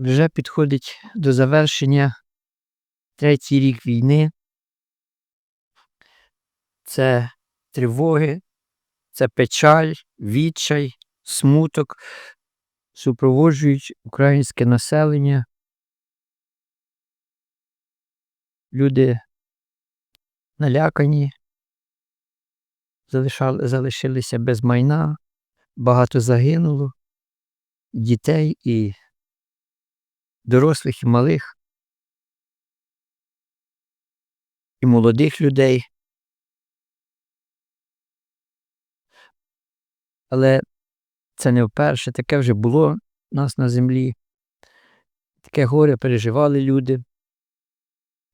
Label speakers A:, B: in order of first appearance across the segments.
A: Вже підходить до завершення третій рік війни. Це тривоги, це печаль, відчай, смуток, супроводжують українське населення. Люди налякані, залишали, залишилися без майна, багато загинуло дітей і дорослих і малих, і молодих людей. Але це не вперше, таке вже було у нас на землі. Таке горе переживали люди.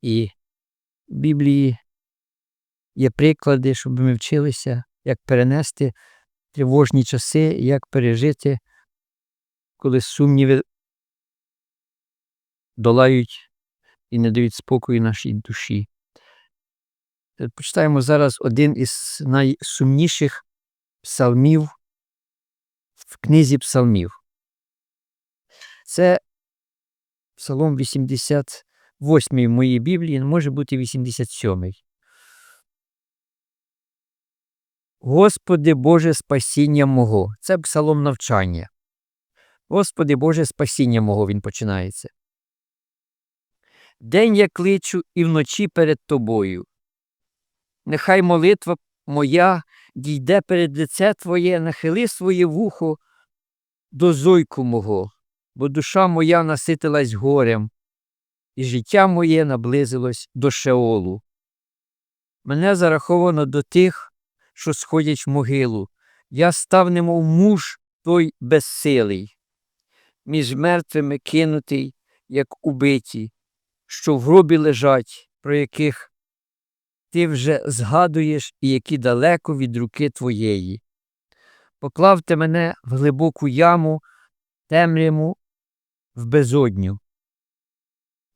A: І в Біблії є приклади, щоб ми вчилися, як перенести тривожні часи, як пережити, коли сумніви долають і не дають спокою нашій душі. Е, Почитаємо зараз один із найсумніших псалмів в книзі псалмів. Це псалом 88 в моїй Біблії, може бути 87. Господи Боже спасіння мого. Це псалом навчання. Господи Боже спасіння мого він починається. День я кличу і вночі перед тобою. Нехай молитва моя дійде перед лице Твоє, нахили своє вухо до зойку мого, бо душа моя наситилась горем, і життя моє наблизилось до Шеолу. Мене зараховано до тих, що сходять в могилу. Я став немов муж той безсилий, між мертвими кинутий, як убиті, що в гробі лежать, про яких ти вже згадуєш і які далеко від руки твоєї. Поклавте мене в глибоку яму, темряву, в безодню.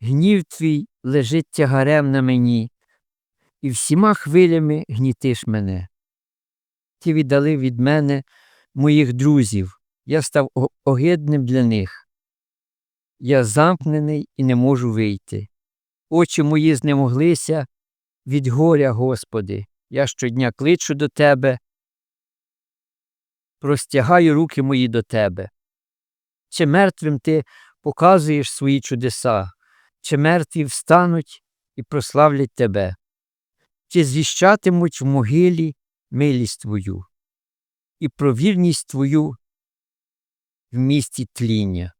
A: Гнів твій лежить тягарем на мені, і всіма хвилями гнітиш мене. Ти віддали від мене моїх друзів, я став огидним для них. Я замкнений і не можу вийти. Очі мої знемоглися від горя, Господи, я щодня кличу до Тебе, простягаю руки мої до Тебе. Чи мертвим Ти показуєш свої чудеса, чи мертві встануть і прославлять Тебе, чи звіщатимуть в могилі милість Твою і про вірність Твою в місті тління.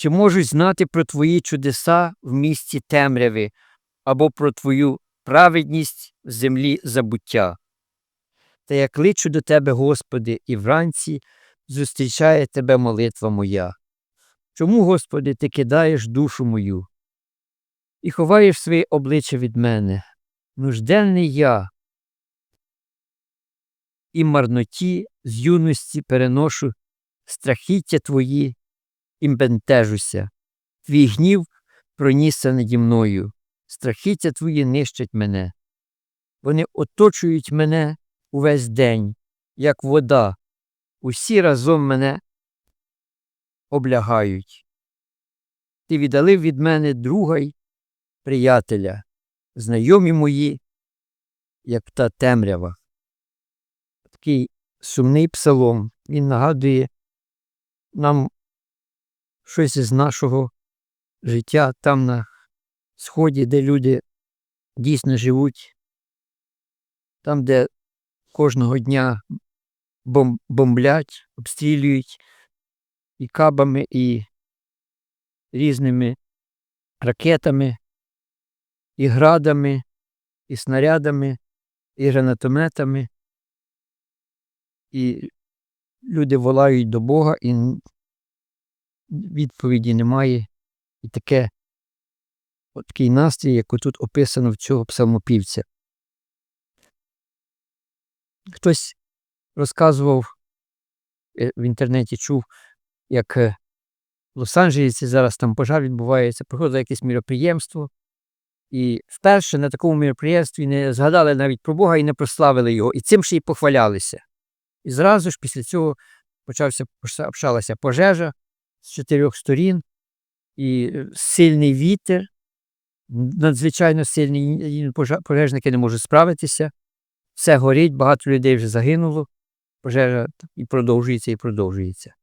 A: Чи можуть знати про Твої чудеса в місті темряви або про Твою праведність в землі забуття? Та я кличу до Тебе, Господи, і вранці зустрічає Тебе молитва моя. Чому, Господи, Ти кидаєш душу мою і ховаєш своє обличчя від мене? Нужденний я, і марноті з юності переношу страхіття Твої і бентежуся. Твій гнів пронісся наді мною, страхіття Твої нищать мене. Вони оточують мене увесь день, як вода, усі разом мене облягають. Ти віддалив від мене друга й приятеля, знайомі мої, як та темрява. Такий сумний псалом, він нагадує нам щось із нашого життя там на сході, де люди дійсно живуть, там, де кожного дня бом- бомблять, обстрілюють і кабами, і різними ракетами, і градами, і снарядами, і гранатометами. І люди волають до Бога, і відповіді немає. І таке от такий настрій, як тут описано в цього псалмопівця. Хтось розказував е, в інтернеті, чув, як е, в Лос-Анджелесі зараз там пожар відбувається, проходило якесь міроприємство, і вперше на такому міроприємстві не згадали навіть про Бога і не прославили його, і цим ще й похвалялися. І зразу ж після цього почався, почалася пожежа з чотирьох сторін, і сильний вітер, надзвичайно пожа- пожежники не можуть справитися. Все горить, багато людей вже загинуло. Пожежа і продовжується, і продовжується.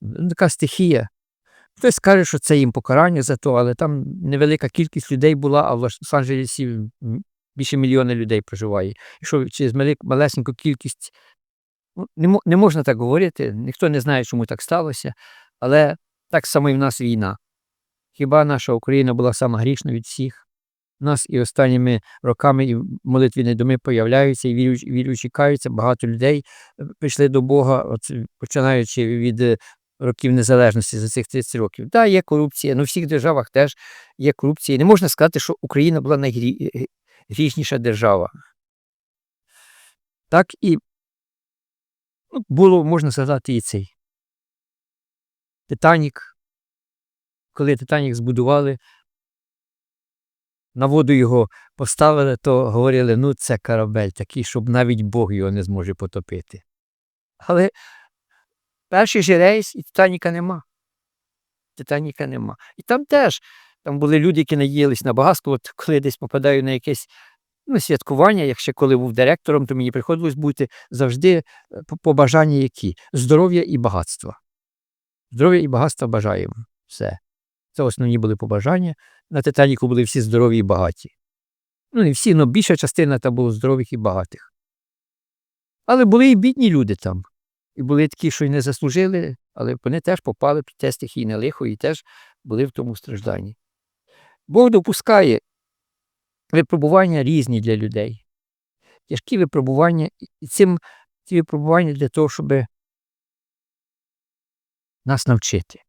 A: Ну, Така стихія. Хтось скаже, що це їм покарання за то, але там невелика кількість людей була, а в Лос-Анджелесі більше мільйона людей проживає. І що через малесеньку кількість ну, не можна так говорити, ніхто не знає, чому так сталося, але так само і в нас війна. Хіба наша Україна була сама грішна від всіх? У нас і останніми роками і молитвені доми появляються, і віруючі, віруючі каються, багато людей е, прийшли до Бога, от, е, починаючи від е, років незалежності за цих 30 років. Так, є корупція, ну в всіх державах теж є корупція. І не можна сказати, що Україна була найгрішніша держава. Так і ну, було, можна сказати, і цей Титанік. Коли Титанік збудували, на воду його поставили, то говорили, ну це корабель такий, щоб навіть Бог його не зможе потопити. Але перший же рейс і Титаніка нема. Титаніка нема. І там теж там були люди, які надіялись на багатство. От коли я десь попадаю на якесь ну, святкування, якщо коли був директором, то мені приходилось бути завжди е, по- побажання які? Здоров'я і багатства. Здоров'я і багатства бажаємо. Все. Це основні були побажання. На Титаніку були всі здорові і багаті. Ну, не всі, але більша частина там було здорових і багатих. Але були і бідні люди там. І були такі, що й не заслужили, але вони теж попали під те стихійне лихо і теж були в тому стражданні. Бог допускає випробування різні для людей. Тяжкі випробування, і цим ці випробування для того, щоб нас навчити.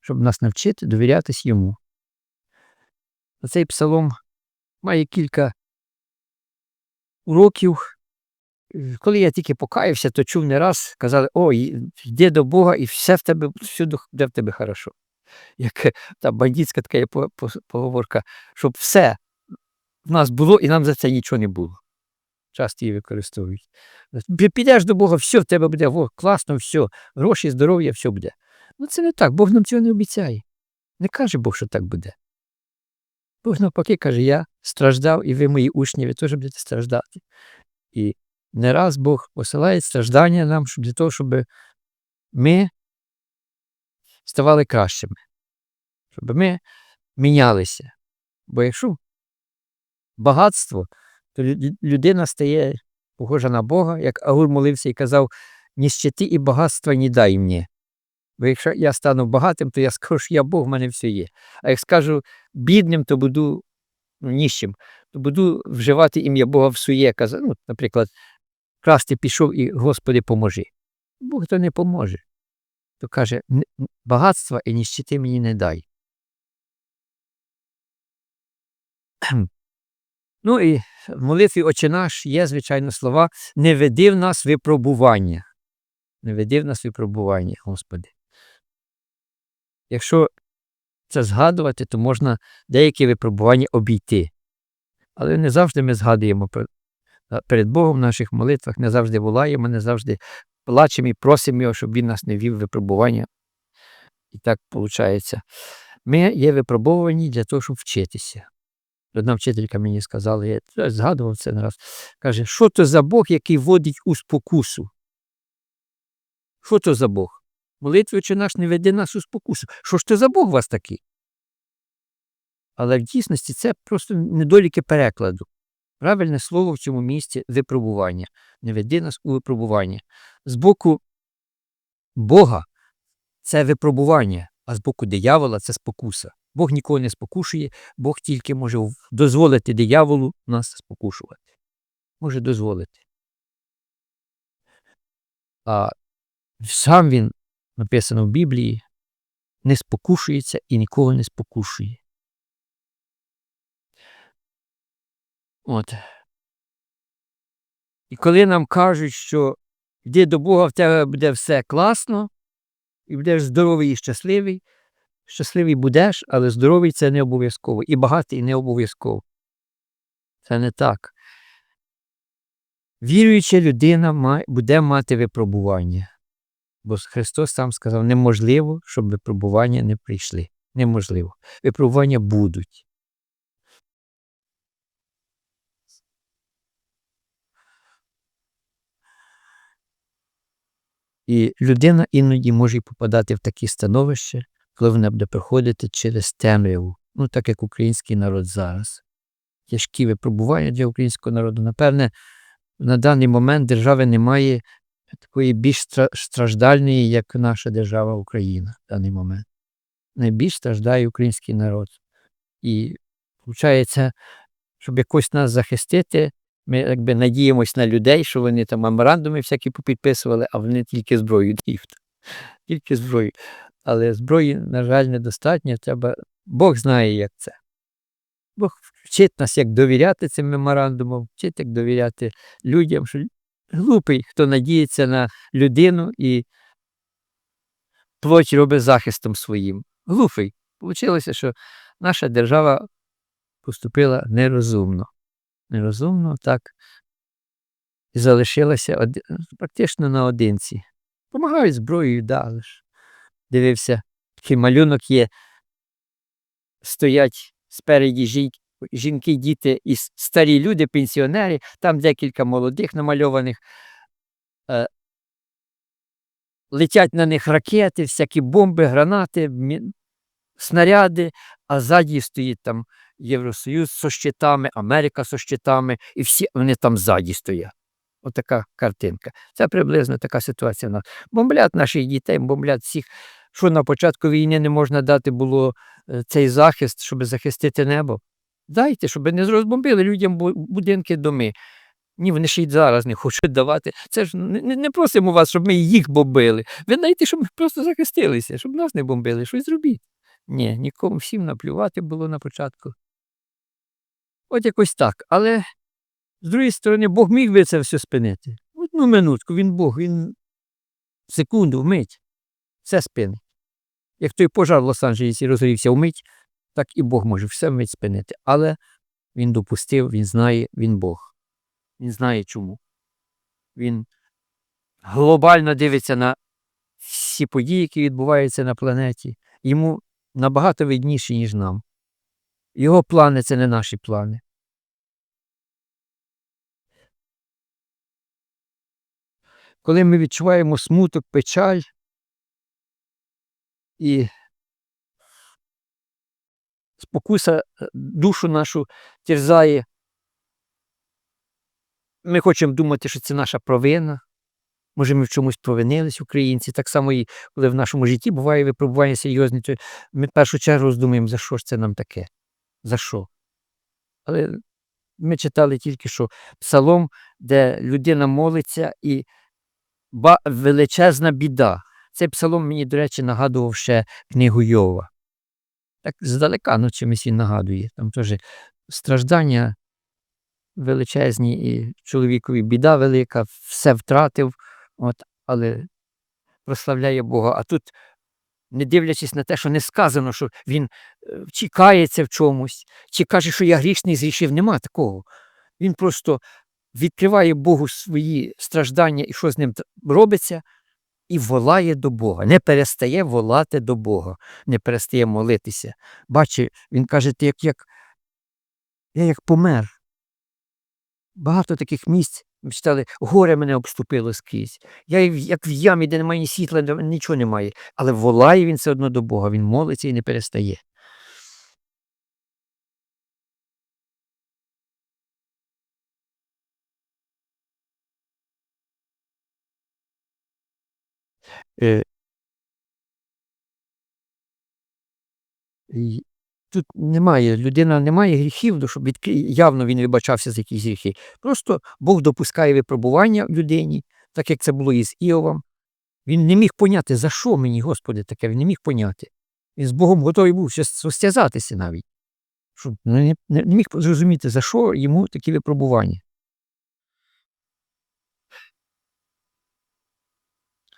A: Щоб нас навчити довірятись йому. Цей псалом має кілька уроків. Коли я тільки покаявся, то чув не раз, казали, о, йди до Бога, і все в тебе, всюди буде в тебе хорошо. Як та бандитська така поговорка, щоб все в нас було, і нам за це нічого не було. Часто її використовують. Підеш до Бога, все в тебе буде, о, класно, все, гроші, здоров'я, все буде. Ну це не так, Бог нам цього не обіцяє. Не каже Бог, що так буде. Бог навпаки каже, я страждав, і ви, мої учні, ви теж будете страждати. І не раз Бог посилає страждання нам для того, щоб ми ставали кращими, щоб ми мінялися. Бо якщо багатство, то людина стає похожа на Бога, як Агур молився і казав, ні щити і багатства не дай мені. Бо якщо я стану багатим, то я скажу, що я Бог, в мене все є. А як скажу бідним, то буду ну, ніщим, то буду вживати ім'я Бога в сує. Каза, ну, наприклад, красти пішов і Господи, поможи. Бог то не поможе. То каже, «Н- н- багатства і ніщити мені не дай. Ну і в молитві Отче наш є, звичайно, слова не веди в нас випробування. Не веди в нас випробування, Господи. Якщо це згадувати, то можна деякі випробування обійти. Але не завжди ми згадуємо перед Богом в наших молитвах, не завжди волаємо, не завжди плачемо і просимо його, щоб він нас не вів випробування. І так виходить. Ми є випробовані для того, щоб вчитися. Одна вчителька мені сказала, я згадував це не раз. Каже, що то за Бог, який водить у спокусу? Що то за Бог? Молитвою чи наш не веде нас у спокусу. Що ж то за Бог вас такий? Але в дійсності це просто недоліки перекладу. Правильне слово в цьому місці випробування. Не веди нас у випробування. З боку Бога це випробування, а з боку диявола це спокуса. Бог нікого не спокушує, Бог тільки може дозволити дияволу нас спокушувати. Може дозволити. А сам він, написано в Біблії, не спокушується і нікого не спокушує. От. І коли нам кажуть, що йди до Бога, в тебе буде все класно, і будеш здоровий і щасливий, щасливий будеш, але здоровий це не обов'язково. І багатий не обов'язково. Це не так. Віруюча людина буде мати випробування. Бо Христос сам сказав, неможливо, щоб випробування не прийшли. неможливо. Випробування будуть. І людина іноді може попадати в такі становище, коли вона буде проходити через темряву, ну так як український народ зараз. Тяжкі випробування для українського народу. Напевне, на даний момент держави немає такої більш страждальної, як наша держава Україна в даний момент. Найбільш страждає український народ. І виходить, щоб якось нас захистити, ми якби надіємось на людей, що вони там меморандуми всякі попідписували, а вони тільки зброю дають. Тільки зброю. Але зброї, на жаль, недостатньо. Треба. Бог знає, як це. Бог вчить нас, як довіряти цим меморандумам, вчить, як довіряти людям, що глупий, хто надіється на людину і плоть робить захистом своїм. Глупий. Получилося, що наша держава поступила нерозумно. Нерозумно так і залишилася оди- практично наодинці. Помагають зброєю, да, але ж дивився, такий малюнок є. Стоять спереді жінки, діти і старі люди, пенсіонери, там декілька молодих намальованих. Е, летять на них ракети, всякі бомби, гранати, снаряди, а ззаді стоїть там Євросоюз со щитами, Америка со щитами, і всі вони там ззаді стоять. Отака картинка. Це приблизно така ситуація в нас. Бомблять наших дітей, бомблять всіх. Що на початку війни не можна дати було е, цей захист, щоб захистити небо. Дайте, щоб не розбомбили людям будинки, доми. Ні, вони ще й зараз не хочуть давати. Це ж не, не- просимо вас, щоб ми їх бомбили. Ви дайте, щоб ми просто захистилися, щоб нас не бомбили. Щось зробіть. Ні, нікому всім наплювати було на початку. От якось так. Але з другої сторони, Бог міг би це все спинити. Одну минутку, він Бог, він секунду, вмить, все спинить. Як той пожар в Лос-Анджелесі розгорівся вмить, так і Бог може все вмить спинити. Але він допустив, він знає, він Бог. Він знає чому. Він глобально дивиться на всі події, які відбуваються на планеті. Йому набагато видніші, ніж нам. Його плани це не наші плани. Коли ми відчуваємо смуток, печаль і спокуса е, душу нашу терзає, ми хочемо думати, що це наша провина. Може, ми в чомусь провинились, українці. Так само і коли в нашому житті буває випробування серйозні, то ми в першу чергу роздумуємо, за що ж це нам таке? За що? Але ми читали тільки що псалом, де людина молиться і ба- величезна біда. Цей псалом мені, до речі, нагадував ще книгу Йова. Так здалека, ну чимось він нагадує. Там теж страждання величезні, і чоловікові біда велика, все втратив, от, але прославляє Бога. А тут, не дивлячись на те, що не сказано, що він е, чи кається в чомусь, чи каже, що я грішний зрішив, нема такого. Він просто відкриває Богу свої страждання і що з ним робиться, і волає до Бога. Не перестає волати до Бога, не перестає молитися. Бачи, він каже, ти як, як я як помер. Багато таких місць ми читали, горе мене обступило скрізь. Я як в- ямі, де немає ні світла, нічого немає. Але волає він все одно до Бога, він молиться і не перестає. Е, Тут немає, людина не має гріхів, ну, щоб відкри... явно він вибачався за якісь гріхи. Просто Бог допускає випробування в людині, так як це було і з Іовом. Він не міг поняти, за що мені, Господи, таке, він не міг поняти. Він з Богом готовий був ще розтязатися навіть. Щоб ну, не, не, не міг зрозуміти, за що йому такі випробування.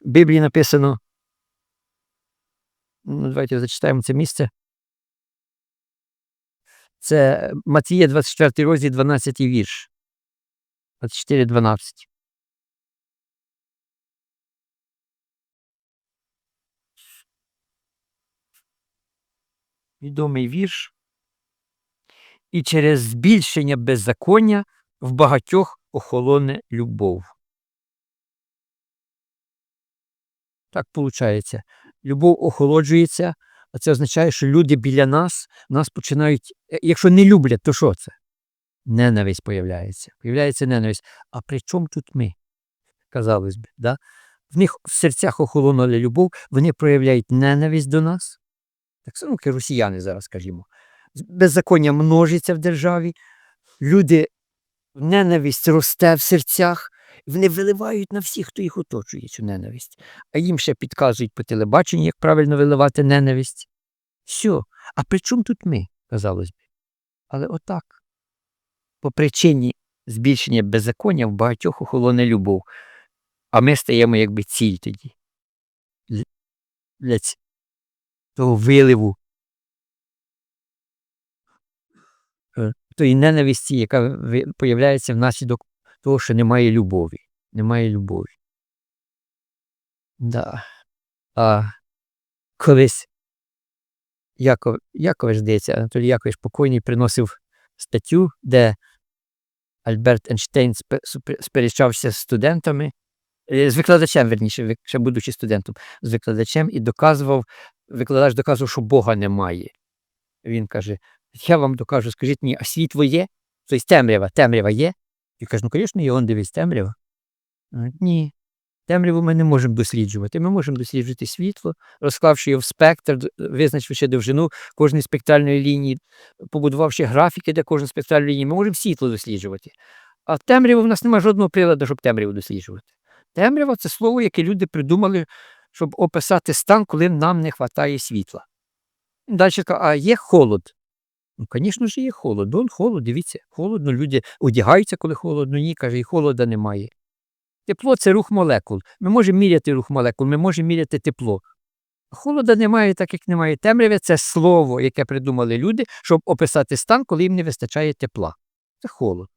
A: Біблії написано, ну, давайте зачитаємо це місце. Це Матвія 24 розділ, 12 вірш. 24-12. відомий вірш. І через збільшення беззаконня в багатьох охолоне любов. Так виходить. Любов охолоджується, а це означає, що люди біля нас нас починають. е, Якщо не люблять, то що це? Ненависть появляється. Появляється ненависть. А при чому тут ми? Казалось би, да? в них в серцях охолонула любов, вони проявляють ненависть до нас. Так само, як і росіяни зараз, скажімо. Беззаконня множиться в державі, люди, ненависть росте в серцях, вони виливають на всіх, хто їх оточує, цю ненависть. А їм ще підказують по телебаченню, як правильно виливати ненависть. Все. А при чому тут ми, казалось би? Але отак. По причині збільшення беззаконня в багатьох охолоне любов. А ми стаємо якби ціль тоді. Для- того виливу. е, Тої ненависті, яка появляється внаслідок того, що немає любові. Немає любові. Да. А колись Яков, Якович, здається, Анатолій Якович покойний приносив статтю, де Альберт Ейнштейн сперечався з студентами, е, з викладачем, верніше, ще будучи студентом, з викладачем і доказував, викладач доказував, що Бога немає. Він каже: Я вам докажу, скажіть мені, а світло є? Тобто темрява, темрява є? І каже, ну, звісно, є, он дивись, темрява. Ні. Темряву ми не можемо досліджувати. Ми можемо досліджувати світло, розклавши його в спектр, визначивши довжину кожної спектральної лінії, побудувавши графіки для кожної спектральної лінії, ми можемо світло досліджувати. А темряву в нас немає жодного приладу, щоб темряву досліджувати. Темрява це слово, яке люди придумали, щоб описати стан, коли нам не вистачає світла. Далі а є холод. Ну, звісно ж, є холод. Дон холод, дивіться, холодно, люди одягаються, коли холодно, ні, каже, і холода немає. Тепло це рух молекул. Ми можемо міряти рух молекул, ми можемо міряти тепло. Холода немає, так як немає темряви, це слово, яке придумали люди, щоб описати стан, коли їм не вистачає тепла. Це холод,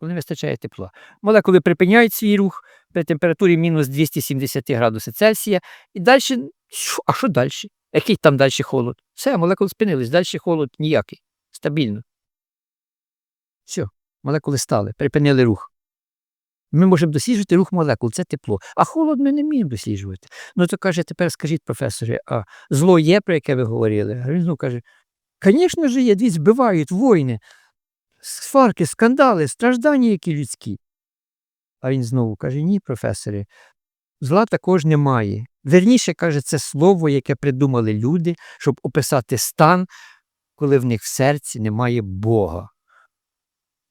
A: коли не вистачає тепла. Молекули припиняють свій рух при температурі мінус 270 градусів Цельсія. І далі, а що далі? Який там далі холод? Все, молекули спинились, далі холод ніякий. Стабільно. Все, молекули стали, припинили рух. Ми можемо досліджувати рух молекул, це тепло. А холод ми не вміємо досліджувати. Ну то каже, тепер скажіть, професоре, а зло є, про яке ви говорили? Він знову каже: звісно ж є, дивіться, вбивають воїни, сварки, скандали, страждання, які людські. А він знову каже: ні, професоре, зла також немає. Верніше каже, це слово, яке придумали люди, щоб описати стан, коли в них в серці немає Бога.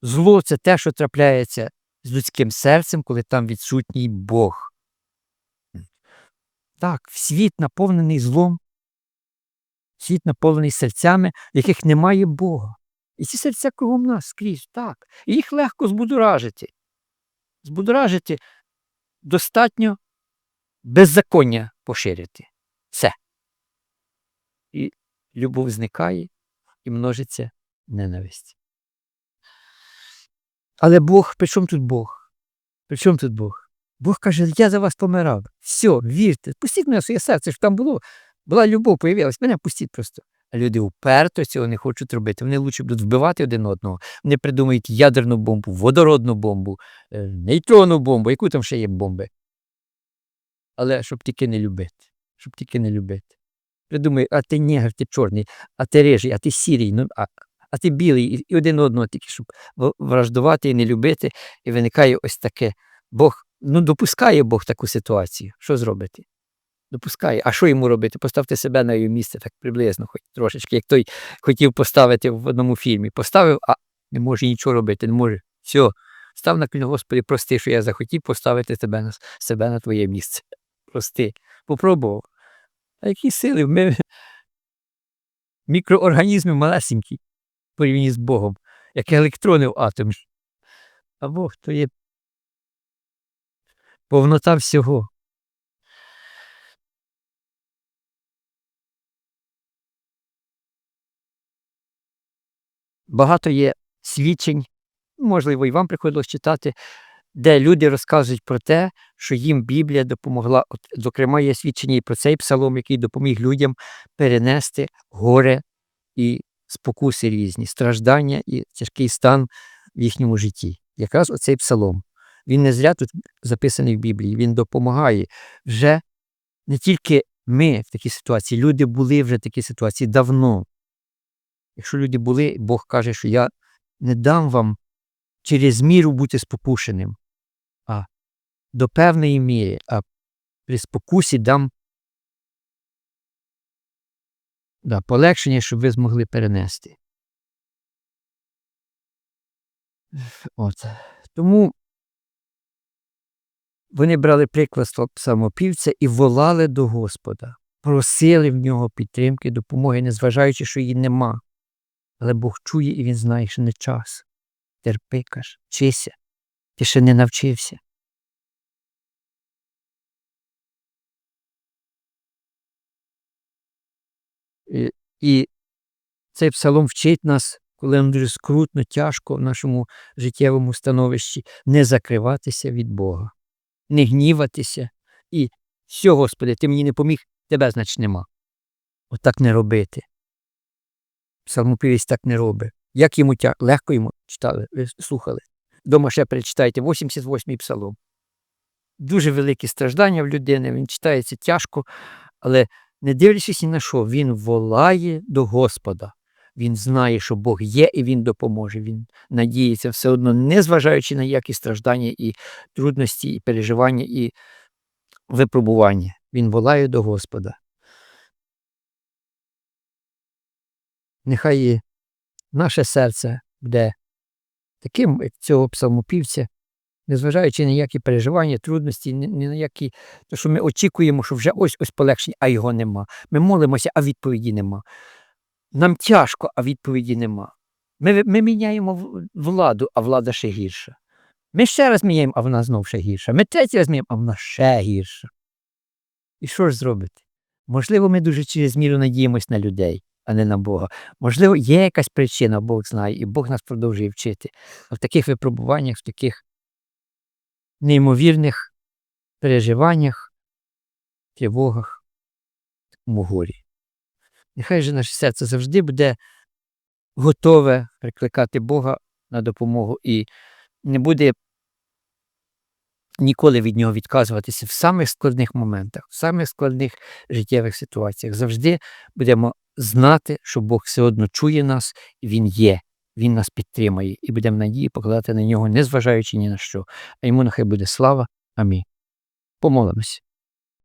A: Зло це те, що трапляється з людським серцем, коли там відсутній Бог. Так, світ наповнений злом, світ наповнений серцями, в яких немає Бога. І ці серця кругом нас скрізь, так. І їх легко збудоражити. Збудоражити достатньо беззаконня поширити. Все. І любов зникає, і множиться ненависть. Але Бог, при чому тут Бог? При чому тут Бог? Бог каже, я за вас помирав. Все, вірте, пустіть мене в своє серце, щоб там було. Була любов, появилась, мене пустіть просто. А люди уперто цього не хочуть робити. Вони лучше будуть вбивати один одного. Вони придумають ядерну бомбу, водородну бомбу, е, нейтронну бомбу, яку там ще є бомби. Але щоб тільки не любити. Щоб тільки не любити. Придумай, а ти негр, ти чорний, а ти рижий, а ти сірий, ну, а, а ти білий, і, один одного тільки, щоб враждувати і не любити, і виникає ось таке. Бог, ну допускає Бог таку ситуацію. Що зробити? Допускає. А що йому робити? Поставте себе на її місце, так приблизно, хоч трошечки, як той хотів поставити в одному фільмі. Поставив, а не може нічого робити, не може. Все, став на коліна, Господи, прости, що я захотів поставити тебе на, себе на твоє місце. Прости. Попробував. А які сили? Ми мікроорганізми малесенькі в порівнянні з Богом, як електрони в атомі. А Бог то є повнота всього. Багато є свідчень, можливо, і вам приходилось читати, де люди розказують про те, що їм Біблія допомогла. От, зокрема, є свідчення і про цей псалом, який допоміг людям перенести горе і спокуси різні, страждання і тяжкий стан в їхньому житті. Якраз оцей псалом. Він не зря тут записаний в Біблії, він допомагає. Вже не тільки ми в такій ситуації, люди були вже в такій ситуації давно. Якщо люди були, Бог каже, що я не дам вам через міру бути спокушеним, до певної міри, а при спокусі дам да, полегшення, щоб ви змогли перенести. От. Тому вони брали приклад самопівця і волали до Господа, просили в нього підтримки, допомоги, незважаючи, що її нема. Але Бог чує і він знає, що не час. Терпи, каже, вчися, ти ще не навчився. І, цей псалом вчить нас, коли нам дуже скрутно, тяжко в нашому життєвому становищі, не закриватися від Бога, не гніватися і все, Господи, ти мені не поміг, тебе, значить, нема. Отак не робити. Псалмопівець так не робить. Як йому тя... легко йому читали, слухали. Дома ще перечитайте 88-й псалом. Дуже великі страждання в людини, він читається тяжко, але не дивлячись ні на що, він волає до Господа. Він знає, що Бог є і Він допоможе. Він надіється все одно, незважаючи на які страждання і трудності, і переживання, і випробування. Він волає до Господа. Нехай наше серце буде таким, як цього псалмопівця, незважаючи на які переживання, трудності, ні, на які, то що ми очікуємо, що вже ось ось полегшення, а його нема. Ми молимося, а відповіді нема. Нам тяжко, а відповіді нема. Ми, ми міняємо владу, а влада ще гірша. Ми ще раз міняємо, а вона знов ще гірша. Ми третій раз міняємо, а вона ще гірша. І що ж зробити? Можливо, ми дуже через міру надіємось на людей, а не на Бога. Можливо, є якась причина, Бог знає, і Бог нас продовжує вчити. А в таких випробуваннях, в таких неймовірних переживаннях, тривогах, такому горі. Нехай же наше серце завжди буде готове прикликати Бога на допомогу і не буде ніколи від нього відказуватися в самих складних моментах, в самих складних життєвих ситуаціях. Завжди будемо знати, що Бог все одно чує нас, і Він є, Він нас підтримає і будемо надії покладати на нього, незважаючи ні на що. А йому нехай буде слава. Амінь. Помолимось.